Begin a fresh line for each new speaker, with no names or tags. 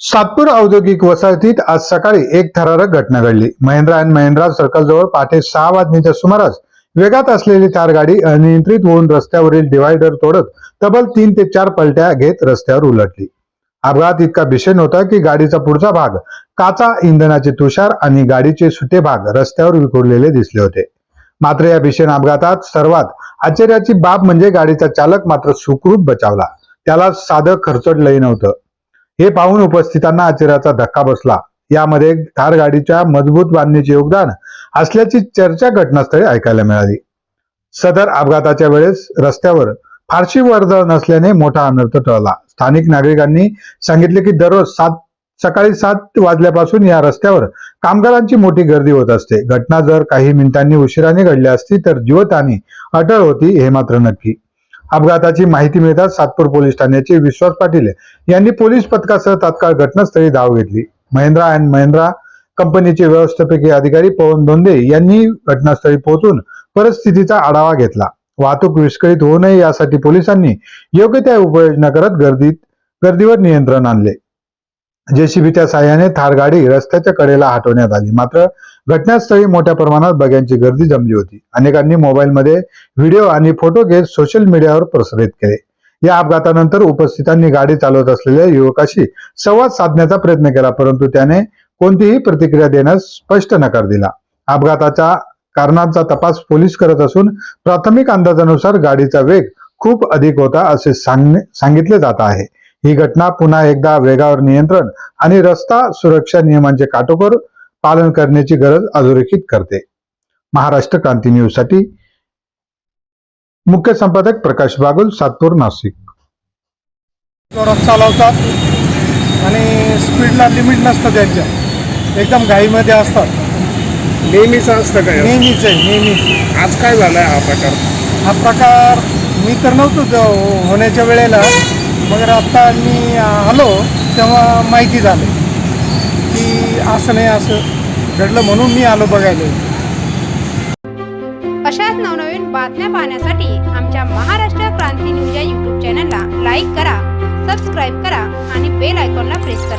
सातपूर औद्योगिक वसाहतीत आज सकाळी एक थरारक घटना घडली. महिंद्रा अँड महिंद्रा सर्कलजवळ पहाटे सहा वाजण्याच्या सुमारास वेगात असलेली चार गाडी अनियंत्रित होऊन रस्त्यावरील डिव्हायडर तोडत तब्बल तीन ते चार पलट्या घेत रस्त्यावर उलटली. अपघात इतका भीषण होता की गाडीचा पुढचा भाग काचा इंधनाचे तुषार आणि गाडीचे सुटे भाग रस्त्यावर विखुरलेले दिसले होते. मात्र या भीषण अपघातात सर्वात आश्चर्याची बाब म्हणजे गाडीचा चालक मात्र सुखरूप बचावला. त्याला साधं खर्चडलंही नव्हतं. हे पाहून उपस्थितांना आश्चर्याचा धक्का बसला. यामध्ये कार गाडीच्या मजबूत बांधणीचे योगदान असल्याची चर्चा घटनास्थळी ऐकायला मिळाली. सदर अपघाताच्या वेळेस रस्त्यावर फारशी वर्दळ नसल्याने मोठा अनर्थ टळला. स्थानिक नागरिकांनी सांगितले की दररोज सात सकाळी सात वाजल्यापासून या रस्त्यावर कामगारांची मोठी गर्दी होत असते. घटना जर काही मिनिटांनी उशिराने घडली असती तर जीवतहानी अटळ होती हे मात्र नक्की. अपघाताची माहिती मिळताच सातपूर पोलीस ठाण्याचे विश्वास पाटील यांनी पोलीस पथकासह तात्काळ घटनास्थळी धाव घेतली. महिंद्रा अँड महिंद्रा कंपनीचे व्यवस्थापकीय अधिकारी पवन धोंदे यांनी घटनास्थळी पोहोचून परिस्थितीचा आढावा घेतला. वाहतूक विस्कळीत होऊ नये यासाठी पोलिसांनी योग्य त्या उपाययोजना करत गर्दीत गर्दीवर नियंत्रण आणले. जेसीबीच्या साह्याने थार गाडी रस्त्याच्या कडेला हटवण्यात आली. मात्र घटनास्थळी मोठ्या प्रमाणात बघ्यांची गर्दी जमली होती. अनेकांनी मोबाईलमध्ये व्हिडिओ आणि फोटो घेत सोशल मीडियावर प्रसारित केले. या अपघातानंतर उपस्थितांनी गाडी चालवत असलेल्या युवकाशी संवाद साधण्याचा प्रयत्न केला परंतु त्याने कोणतीही प्रतिक्रिया देण्यास स्पष्ट नकार दिला. अपघाताच्या कारणांचा तपास पोलीस करत असून प्राथमिक अंदाजानुसार गाडीचा वेग खूप अधिक होता असे सांगणे सांगितले जात आहे. ही घटना पुन्हा एकदा वेगावर नियंत्रण आणि रस्ता सुरक्षा नियमांचे काटोकोर पालन करण्याची गरज अधोरेखित करते. महाराष्ट्र क्रांती न्यूजसाठी मुख्य संपादक प्रकाश बागुल सातपूर नाशिक.
चालवतात आणि स्पीडला लिमिट नसतं त्यांच्या. एकदम घाईमध्ये असतात.
नेहमीच असतं काय
नेहमीच आहे नेहमीच
आज काय झालाय हा प्रकार?
हा प्रकार मी तर नव्हतो होण्याच्या वेळेला मगर आत्ता मी आलो तेव्हा माहिती झाली. की असं नाही असं घडलं म्हणून मी आलो बघायला.
अशाच नवनवीन बातम्या पाहण्यासाठी आमच्या महाराष्ट्र क्रांती न्यूज या यूट्यूब चॅनलला लाईक करा सबस्क्राईब करा आणि बेल आयकॉनला प्रेस करा.